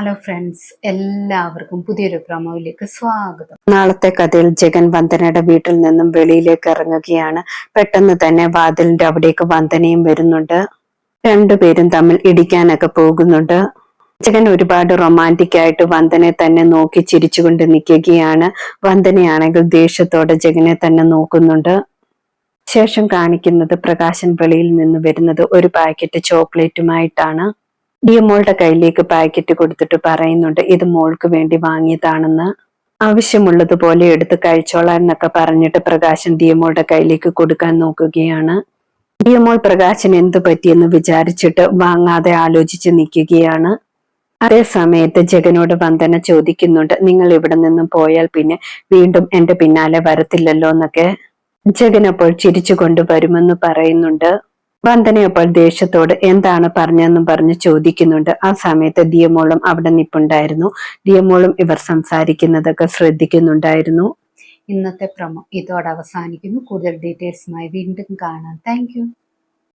Hello friends എല്ലാവർക്കും പുതിയൊരു പ്രമോയിലേക്ക് സ്വാഗതം. നാളത്തെ കഥയിൽ ജഗൻ വന്ദനയുടെ വീട്ടിൽ നിന്നും വെളിയിലേക്ക് ഇറങ്ങുകയാണ്. പെട്ടെന്ന് തന്നെ വാതിലിന്റെ അവിടേക്ക് വന്ദനയും വരുന്നുണ്ട്. രണ്ടുപേരും തമ്മിൽ ഇടിക്കാനൊക്കെ പോകുന്നുണ്ട്. ജഗൻ ഒരുപാട് റൊമാന്റിക് ആയിട്ട് വന്ദനെ തന്നെ നോക്കി ചിരിച്ചുകൊണ്ട് നിൽക്കുകയാണ്. വന്ദനയാണെങ്കിൽ ദേഷ്യത്തോടെ ജഗനെ തന്നെ നോക്കുന്നുണ്ട്. ശേഷം കാണിക്കുന്നത് പ്രകാശൻ വെളിയിൽ നിന്ന് വരുന്നത് ഒരു പാക്കറ്റ് ചോക്ലേറ്റുമായിട്ടാണ്. ഡിയമോളുടെ കയ്യിലേക്ക് പാക്കറ്റ് കൊടുത്തിട്ട് പറയുന്നുണ്ട് ഇത് മോൾക്ക് വേണ്ടി വാങ്ങിയതാണെന്ന്. ആവശ്യമുള്ളതുപോലെ എടുത്ത് കഴിച്ചോളാം എന്നൊക്കെ പറഞ്ഞിട്ട് പ്രകാശൻ ദിയമോളുടെ കയ്യിലേക്ക് കൊടുക്കാൻ നോക്കുകയാണ്. ദിയമോൾ പ്രകാശൻ എന്തു പറ്റിയെന്ന് വിചാരിച്ചിട്ട് വാങ്ങാതെ ആലോചിച്ച് നിൽക്കുകയാണ്. അതേ സമയത്ത് ജഗനോട് വന്ദന ചോദിക്കുന്നുണ്ട് നിങ്ങൾ ഇവിടെ നിന്നും പോയാൽ പിന്നെ വീണ്ടും എന്റെ പിന്നാലെ വരത്തില്ലല്ലോ എന്നൊക്കെ. ജഗൻ അപ്പോൾ ചിരിച്ചുകൊണ്ട് വരുമെന്ന് പറയുന്നുണ്ട്. വന്ദന അപ്പോൾ ദേഷ്യത്തോട് എന്താണ് പറഞ്ഞതെന്നും പറഞ്ഞ് ചോദിക്കുന്നുണ്ട്. ആ സമയത്ത് ദിയമോളും അവിടെ നിപ്പുണ്ടായിരുന്നു. ദിയമോളും ഇവർ സംസാരിക്കുന്നതൊക്കെ ശ്രദ്ധിക്കുന്നുണ്ടായിരുന്നു. ഇന്നത്തെ പ്രമോ ഇതോടെ അവസാനിക്കുന്നു. കൂടുതൽ ഡീറ്റെയിൽസുമായി വീണ്ടും കാണാം. താങ്ക്